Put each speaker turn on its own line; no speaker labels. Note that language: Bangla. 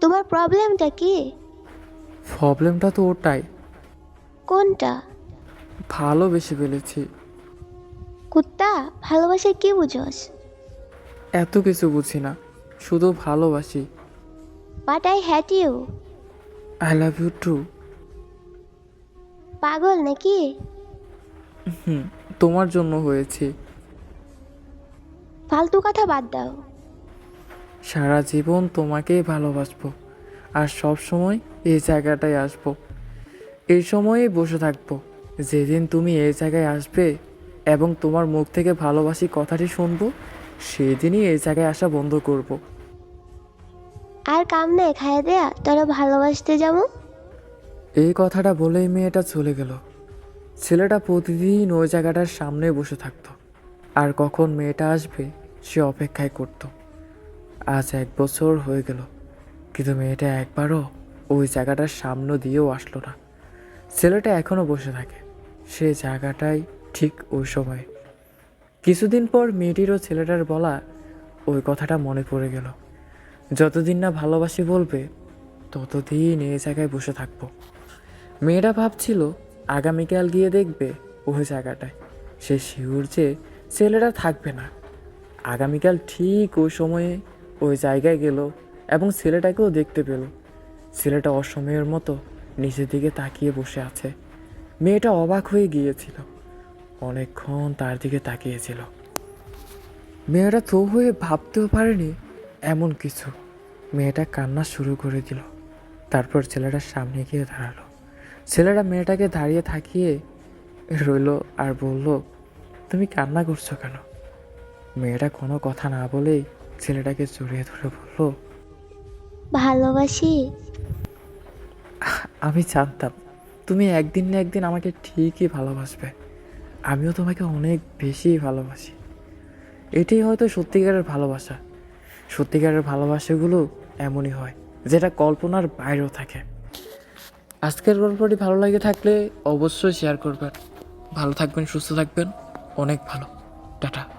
তোমার প্রবলেমটা কি?
প্রবলেমটা তো ওটাই।
কোনটা?
ভালোবেসে ফেলেছি।
কুত্তা ভালোবাসা কি বুঝোস?
এত কিছু বুঝি না শুধু ভালোবাসি।
But I hate you
I love you too
পাগল নাকি?
হুম তোমার জন্য হয়েছে।
ফালতু কথা বাদ দাও।
সারা জীবন তোমাকেই ভালোবাসবো আর সব সময় এই জায়গাটায় আসব। এই সময়েই বসে থাকব। যেদিন তুমি এই জায়গায় আসবে এবং তোমার মুখ থেকে ভালোবাসি কথাটি শুনব সেদিনই এই জায়গায় আসা বন্ধ করব।
আর কাম নেই খাইয়ে দেয়া তোরা ভালোবাসতে যাব।
এই কথাটা বলেই মেয়েটা চলে গেল। ছেলেটা প্রতিদিন ওই জায়গাটার সামনে বসে থাকতো। আর কখন মেয়েটা আসবে সে অপেক্ষায় করত। আজ এক বছর হয়ে গেল, কিন্তু মেয়েটা একবারও ওই জায়গাটার সামনে দিয়েও আসলো না। ছেলেটা এখনও বসে থাকে, সে জায়গাটাই ঠিক ওই সময়। কিছুদিন পর মেয়েটিরও ছেলেটার বলা ওই কথাটা মনে পড়ে গেল। যতদিন না ভালোবাসি বলবে, ততদিন এই জায়গায় বসে থাকব। মেয়েটা ভাবছিল, আগামীকাল গিয়ে দেখবে ওই জায়গাটায়। সে শিওর যে ছেলেটা থাকবে না। আগামীকাল ঠিক ওই সময়ে ওই জায়গায় গেল এবং ছেলেটাকেও দেখতে পেল। ছেলেটা অসময়ের মতো নিচের দিকে তাকিয়ে বসে আছে। মেয়েটা অবাক হয়ে গিয়েছিল। অনেকক্ষণ তার দিকে তাকিয়েছিল। মেয়েটা তো হয়ে ভাবতেও পারেনি এমন কিছু। মেয়েটা কান্না শুরু করে দিল। তারপর ছেলেটার সামনে গিয়ে দাঁড়াল। ছেলেটা মেয়েটাকে দাঁড়িয়ে থাকিয়ে রইল আর বলল, তুমি কান্না করছ কেন? মেয়েটা কোনো কথা না বলেই ছেলেটাকে জড়িয়ে ধরে বলল
ভালোবাসি
আমি জানতাম তুমি একদিন না একদিন আমাকে ঠিকই ভালোবাসবে। আমিও তোমাকে অনেক বেশি ভালোবাসি। এটাই হয়তো সত্যিকারের ভালোবাসা। সত্যিকারের ভালোবাসাগুলো এমনই হয় যেটা কল্পনার বাইরেও থাকে। আজকের গল্পটি ভালো লাগে থাকলে অবশ্যই শেয়ার করবেন। ভালো থাকবেন সুস্থ থাকবেন। অনেক ভালো। টাটা।